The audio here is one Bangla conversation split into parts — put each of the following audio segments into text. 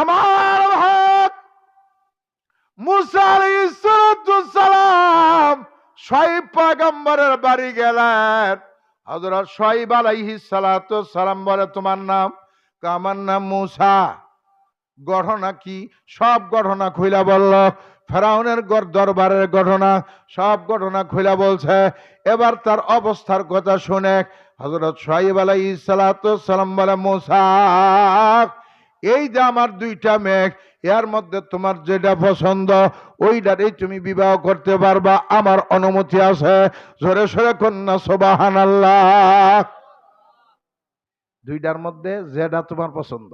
আমার হক। মুসা সালাম শহীদ বাড়ি গেলেন। হজরত শহীদ আলাইহি সালাম বলে, তোমার নাম? আমার নাম মুসা। ঘটনা কি? সব ঘটনা খুইলা বলল। ফেরাউনের দরবারের ঘটনা সব ঘটনা খুইলা বলছে। এবার তার অবস্থার কথা শুনে হজরত সাহেব আলাই সালাম বলে, মোসা এই যে আমার দুইটা মেঘ, এর মধ্যে তোমার যেটা পছন্দ ওইটারই তুমি বিবাহ করতে পারবা, আমার অনুমতি আছে। জোরে সরে কন্যা সোবাহান আল্লাহ দুইটার মধ্যে যেটা তোমার পছন্দ।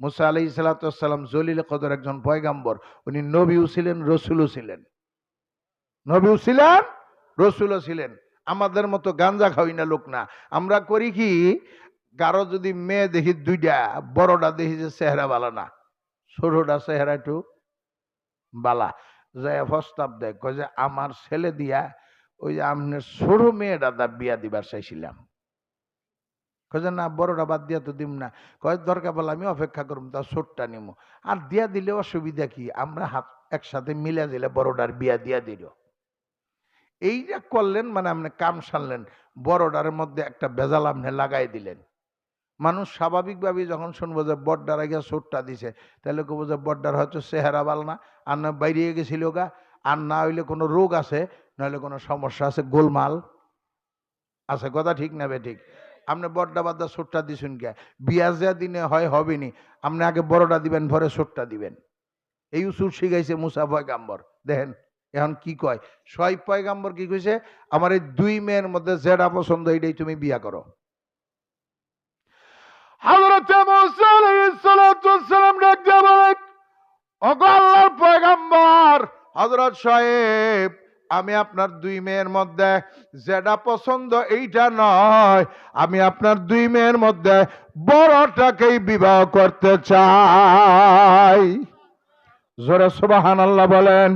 মুসা আলাই সালাতাম জলিল কদর একজন পয়গাম্বর, উনি নবীও ছিলেন, রসুলও ছিলেন। নবীও ছিলেন, রসুলও ছিলেন। আমাদের মতো গাঞ্জা খাওয়াই না লোক না। আমরা করি কি কারও যদি মেয়ে দেখি দুইটা, বড়টা দেখি যে চেহারা বালা না। ছোটটা চেহারা একটু বালা। যায় প্রস্তাব দেয়, কয় যে আমার ছেলে দিয়া ওই যে আপনার ছোট মেয়েটা দা বিয়া দিবার চাইছিলাম। কয় না, বড়টা বাদ দিয়া তো দিম না। কয় দরকার বলে আমি অপেক্ষা করব তা ছোটটা নিমো। আর দিয়া দিলে অসুবিধা কি? আমরা হাত একসাথে মিলে দিলে বড়টার বিয়া দিয়া দিল। এইটা করলেন মানে আপনি কাম সারলেন। বড়টার মধ্যে একটা বেজাল আপনি লাগাই দিলেন। মানুষ স্বাভাবিকভাবে যখন শুনব যে বড্ডার আগে চোটটা দিছে, তাহলে কবো যে বড্ডার হয়তো চেহারা বাল না, আর না বাইরে গেছিল গা, আর না হইলে কোনো রোগ আছে নইলে কোনো সমস্যা আছে, গোলমাল আছে। কথা ঠিক না বে ঠিক? আপনি বড্ডা বাদ্দা চোটটা দিছুন কে? বিয়া যা দিনে হয় হবেনি, আপনি আগে বড়টা দিবেন, পরে চোটটা দিবেন। এই উসুর শিখাইছে মুসা পয়গাম্বর। দেখেন, এখন কি কয়? ছয় পয়গাম্বর কি কইছে? আমার এই দুই মেয়ের মধ্যে যেটা পছন্দ, এইটাই তুমি বিয়া করো। হযরত সাহেব, আমি আপনার দুই মেয়ের মধ্যে যেটা পছন্দ এইটা নয়, আমি আপনার দুই মেয়ের মধ্যে বড়টাকেই বিবাহ করতে চাই। জোরে সুবাহান আল্লাহ বলেন,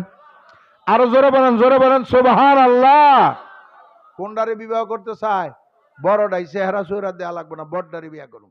আরও জোরে বলেন জোরে বলেন সুবাহান আল্লাহ কোনটারে বিবাহ করতে চায়? বড়টাই চেহারা চোরা দেওয়া লাগবে না, বড়টারে বিবাহ করুন।